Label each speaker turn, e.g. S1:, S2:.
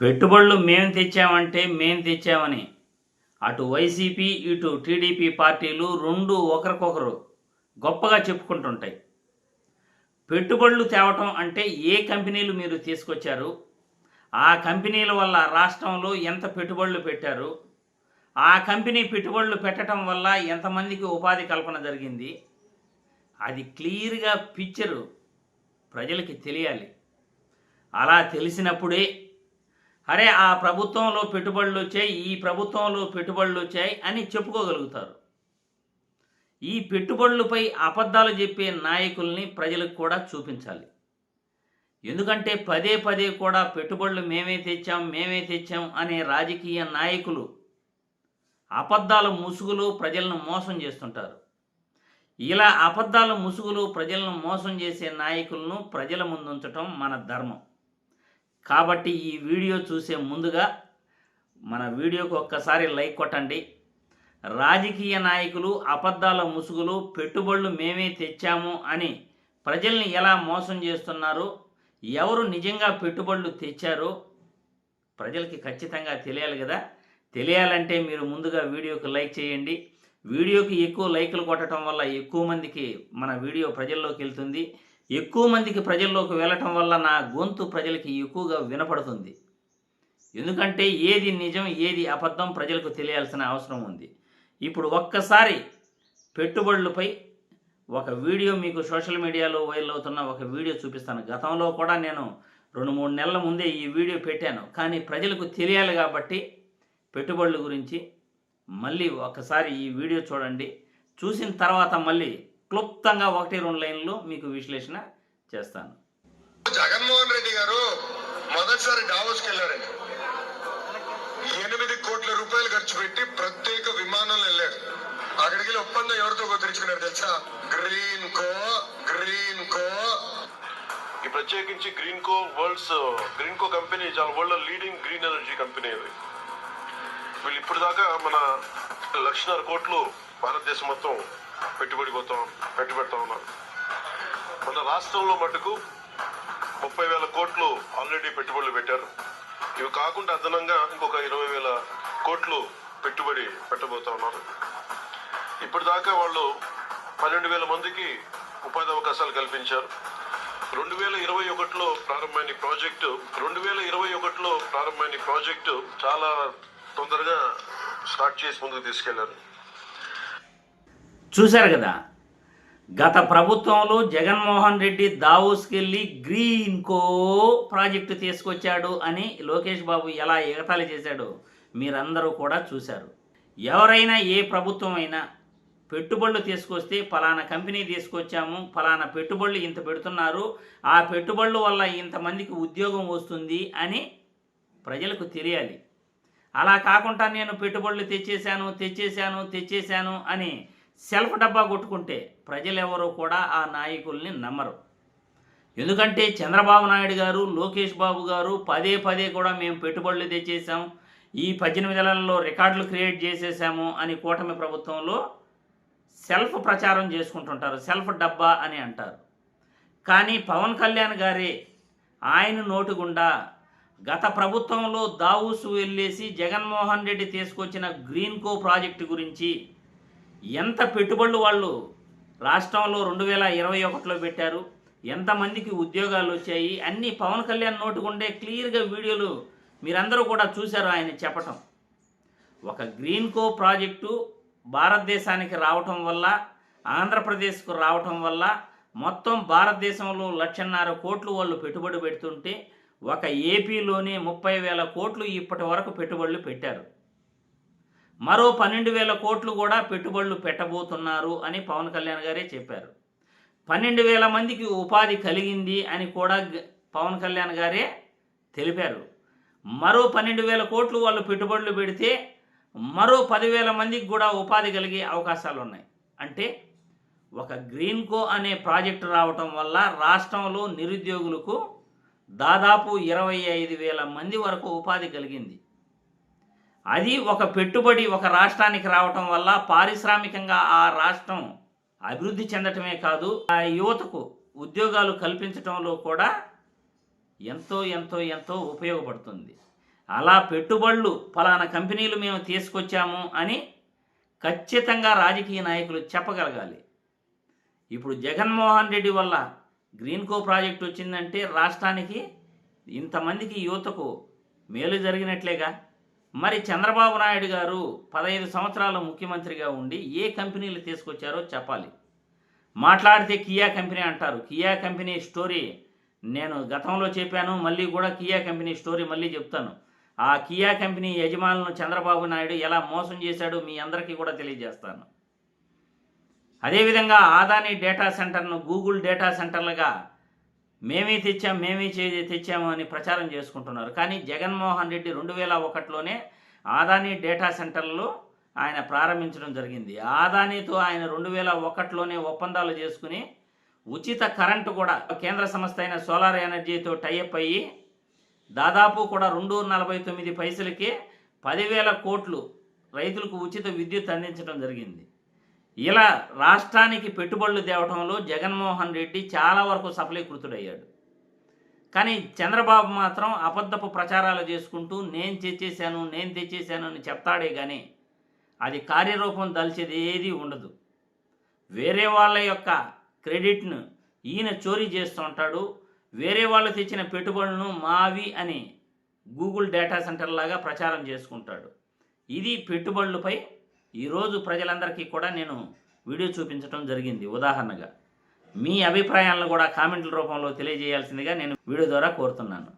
S1: పెట్టుబడులు మేము తెచ్చామంటే మేము తెచ్చామని. అటు వైసీపీ ఇటు టీడీపీ పార్టీలు రెండు ఒకరికొకరు గొప్పగా చెప్పుకుంటుంటాయి. పెట్టుబడులు తేవటం అంటే ఏ కంపెనీలు మీరు తీసుకొచ్చారు? ఆ కంపెనీల వల్ల రాష్ట్రంలో ఎంత పెట్టుబడులు పెట్టారు? ఆ కంపెనీ పెట్టుబడులు పెట్టడం వల్ల ఎంతమందికి ఉపాధి కల్పన జరిగింది? అది క్లియర్గా పిక్చరు ప్రజలకి తెలియాలి. అలా తెలిసినప్పుడే అరే ఆ ప్రభుత్వంలో పెట్టుబడులు వచ్చాయి ఈ ప్రభుత్వంలో పెట్టుబడులు వచ్చాయి అని చెప్పుకోగలుగుతారు. ఈ పెట్టుబడులపై అబద్ధాలు చెప్పే నాయకుల్ని ప్రజలకు కూడా చూపించాలి. ఎందుకంటే పదే పదే కూడా పెట్టుబడులు మేమే తెచ్చాం మేమే తెచ్చాం అనే రాజకీయ నాయకులు అబద్ధాల ముసుగులు ప్రజలను మోసం చేస్తుంటారు. ఇలా అబద్ధాల ముసుగులు ప్రజలను మోసం చేసే నాయకులను ప్రజల ముందుంచటం మన ధర్మం. కాబట్టి ఈ వీడియో చూసే ముందుగా మన వీడియోకు ఒక్కసారి లైక్ కొట్టండి. రాజకీయ నాయకులు అబద్ధాల ముసుగులు పెట్టుబడులు మేమే తెచ్చాము అని ప్రజల్ని ఎలా మోసం చేస్తున్నారు? ఎవరు నిజంగా పెట్టుబడులు తెచ్చారో? ప్రజలకి ఖచ్చితంగా తెలియాలి కదా. తెలియాలంటే మీరు ముందుగా వీడియోకి లైక్ చేయండి. వీడియోకి ఎక్కువ లైకులు కొట్టడం వల్ల ఎక్కువ మందికి మన వీడియో ప్రజల్లోకి వెళ్తుంది. ఎక్కువ మందికి ప్రజల్లోకి వెళ్ళటం వల్ల నా గొంతు ప్రజలకి ఎక్కువగా వినపడుతుంది. ఎందుకంటే ఏది నిజం ఏది అబద్ధం ప్రజలకు తెలియాల్సిన అవసరం ఉంది. ఇప్పుడు ఒక్కసారి పెట్టుబడులపై ఒక వీడియో మీకు సోషల్ మీడియాలో వైరల్ అవుతున్న ఒక వీడియో చూపిస్తాను. గతంలో కూడా నేను రెండు మూడు నెలల ముందే ఈ వీడియో పెట్టాను. కానీ ప్రజలకు తెలియాలి కాబట్టి పెట్టుబడుల గురించి మళ్ళీ ఒకసారి ఈ వీడియో చూడండి. చూసిన తర్వాత మళ్ళీ క్లుప్తంగా ఒకటి రెండు లైన్లు మీకు విశ్లేషణ చేస్తాను.
S2: జగన్మోహన్ రెడ్డి గారు మొదటిసారి డావోస్కి వెళ్ళారండి. ఎనిమిది కోట్ల రూపాయలు ఖర్చు పెట్టి ప్రత్యేక విమానంలో వెళ్ళారు. అక్కడికి వెళ్ళి ఒప్పందం ఎవరితో కుదిరించుకున్నారు తెలుసా? గ్రీన్ కో గ్రీన్ కో
S3: ఈ ప్రత్యేకించి green co worlds green co company చాలా world leading green energy company ఇది. వీళ్ళు ఇప్పుడు దాకా మన లక్షన్నర కోట్లు భారతదేశం మొత్తం పెట్టుబడి పోతా పెట్టుబెడతా ఉన్నారు. మన రాష్ట్రంలో మటుకు ముప్పై వేల కోట్లు ఆల్రెడీ పెట్టుబడులు పెట్టారు. ఇవి కాకుండా అదనంగా ఇంకొక ఇరవై వేల కోట్లు పెట్టుబడి పెట్టబోతా ఉన్నారు. ఇప్పటిదాకా వాళ్ళు పన్నెండు వేల మందికి ఉపాధి అవకాశాలు కల్పించారు. రెండు వేల ఇరవై ఒకటిలో ప్రారంభమైన ప్రాజెక్టు రెండు వేల ఇరవై ఒకటిలో ప్రారంభమైన ప్రాజెక్టు చాలా తొందరగా స్టార్ట్ చేసి ముందుకు తీసుకెళ్ళారు.
S1: చూశారు కదా? గత ప్రభుత్వంలో జగన్మోహన్ రెడ్డి దావోస్కి వెళ్ళి గ్రీన్ కో ప్రాజెక్టు తీసుకొచ్చాడు అని లోకేష్ బాబు ఎలా ఎగతాళి చేశాడో మీరందరూ కూడా చూశారు. ఎవరైనా ఏ ప్రభుత్వం అయినా పెట్టుబడులు తీసుకొస్తే ఫలానా కంపెనీ తీసుకొచ్చాము ఫలానా పెట్టుబడులు ఇంత పెడుతున్నారు ఆ పెట్టుబడుల వల్ల ఇంతమందికి ఉద్యోగం వస్తుంది అని ప్రజలకు తెలియాలి. అలా కాకుండా నేను పెట్టుబడులు తెచ్చేశాను తెచ్చేశాను తెచ్చేశాను అని సెల్ఫ్ డబ్బా కొట్టుకుంటే ప్రజలెవరూ కూడా ఆ నాయకుల్ని నమ్మరు. ఎందుకంటే చంద్రబాబు నాయుడు గారు లోకేష్ బాబు గారు పదే పదే కూడా మేము పెట్టుబడులు తెచ్చేసాం ఈ పద్దెనిమిది నెలల్లో రికార్డులు క్రియేట్ చేసేసాము అని కూటమి ప్రభుత్వంలో సెల్ఫ్ ప్రచారం చేసుకుంటుంటారు. సెల్ఫ్ డబ్బా అని అంటారు. కానీ పవన్ కళ్యాణ్ గారే ఆయన నోటు గుండా గత ప్రభుత్వంలో దావూసు వెళ్ళేసి జగన్మోహన్ రెడ్డి తీసుకొచ్చిన గ్రీన్ కో ప్రాజెక్టు గురించి ఎంత పెట్టుబడులు వాళ్ళు రాష్ట్రంలో రెండు వేల ఇరవై ఒకటిలో పెట్టారు? ఎంతమందికి ఉద్యోగాలు వచ్చాయి? అన్నీ పవన్ కళ్యాణ్ నోటుకుండే క్లియర్గా వీడియోలు మీరందరూ కూడా చూశారు ఆయన చెప్పటం. ఒక గ్రీన్ కో ప్రాజెక్టు భారతదేశానికి రావటం వల్ల ఆంధ్రప్రదేశ్కు రావటం వల్ల మొత్తం భారతదేశంలో లక్షన్నర కోట్లు వాళ్ళు పెట్టుబడి పెడుతుంటే ఒక ఏపీలోనే ముప్పై వేల కోట్లు ఇప్పటి వరకు పెట్టుబడులు పెట్టారు. మరో పన్నెండు వేల కోట్లు కూడా పెట్టుబడులు పెట్టబోతున్నారు అని పవన్ కళ్యాణ్ గారే చెప్పారు. పన్నెండు వేల మందికి ఉపాధి కలిగింది అని కూడా పవన్ కళ్యాణ్ గారే తెలిపారు. మరో పన్నెండు వేల కోట్లు వాళ్ళు పెట్టుబడులు పెడితే మరో పదివేల మందికి కూడా ఉపాధి కలిగే అవకాశాలు ఉన్నాయి. అంటే ఒక గ్రీన్ కో అనే ప్రాజెక్టు రావటం వల్ల రాష్ట్రంలో నిరుద్యోగులకు దాదాపు ఇరవై ఐదు వేల మంది వరకు ఉపాధి కలిగింది. అది ఒక పెట్టుబడి ఒక రాష్ట్రానికి రావటం వల్ల పారిశ్రామికంగా ఆ రాష్ట్రం అభివృద్ధి చెందటమే కాదు ఆ యువతకు ఉద్యోగాలు కల్పించటంలో కూడా ఎంతో ఎంతో ఎంతో ఉపయోగపడుతుంది. అలా పెట్టుబడులు ఫలానా కంపెనీలు మేము తీసుకొచ్చాము అని ఖచ్చితంగా రాజకీయ నాయకులు చెప్పగలగాలి. ఇప్పుడు జగన్మోహన్ రెడ్డి వల్ల గ్రీన్కో ప్రాజెక్ట్ వచ్చిందంటే రాష్ట్రానికి ఇంతమందికి యువతకు మేలు జరిగినట్లేగా? మరి చంద్రబాబు నాయుడు గారు పదహైదు సంవత్సరాలు ముఖ్యమంత్రిగా ఉండి ఏ కంపెనీలు తీసుకొచ్చారో చెప్పాలి. మాట్లాడితే కియా కంపెనీ అంటారు. కియా కంపెనీ స్టోరీ నేను గతంలో చెప్పాను మళ్ళీ కూడా కియా కంపెనీ స్టోరీ మళ్ళీ చెప్తాను. ఆ కియా కంపెనీ యజమానులను చంద్రబాబు నాయుడు ఎలా మోసం చేశాడో మీ అందరికీ కూడా తెలియజేస్తాను. అదేవిధంగా ఆదాని డేటా సెంటర్ను గూగుల్ డేటా సెంటర్లుగా మేమే తెచ్చాం మేమే చే తెచ్చాము అని ప్రచారం చేసుకుంటున్నారు. కానీ జగన్మోహన్ రెడ్డి రెండు వేల ఒకటిలోనే ఆదాని డేటా సెంటర్లు ఆయన ప్రారంభించడం జరిగింది. ఆదానితో ఆయన రెండు వేల ఒకటిలోనే ఒప్పందాలు చేసుకుని ఉచిత కరెంటు కూడా కేంద్ర సంస్థ అయిన సోలార్ ఎనర్జీతో టైఅప్ అయ్యి దాదాపు కూడా రెండు నలభై తొమ్మిది పైసలకి పదివేల కోట్లు రైతులకు ఉచిత విద్యుత్ అందించడం జరిగింది. ఇలా రాష్ట్రానికి పెట్టుబడులు తేవడంలో జగన్మోహన్ రెడ్డి చాలా వరకు సఫలీకృతుడయ్యాడు. కానీ చంద్రబాబు మాత్రం అబద్ధపు ప్రచారాలు చేసుకుంటూ నేను తెచ్చేశాను నేను తెచ్చేశాను అని చెప్తాడే కానీ అది కార్యరూపం దల్చేది ఏది ఉండదు. వేరే వాళ్ళ యొక్క క్రెడిట్ను ఈయన చోరీ చేస్తుంటాడు వేరే వాళ్ళు తెచ్చిన పెట్టుబడులను మావి అని గూగుల్ డేటా సెంటర్ లాగా ప్రచారం చేసుకుంటాడు. ఇది పెట్టుబడులపై ఈరోజు ప్రజలందరికీ కూడా నేను వీడియో చూపించడం జరిగింది. ఉదాహరణగా మీ అభిప్రాయాలను కూడా కామెంట్ల రూపంలో తెలియజేయాల్సిందిగా నేను వీడియో ద్వారా కోరుతున్నాను.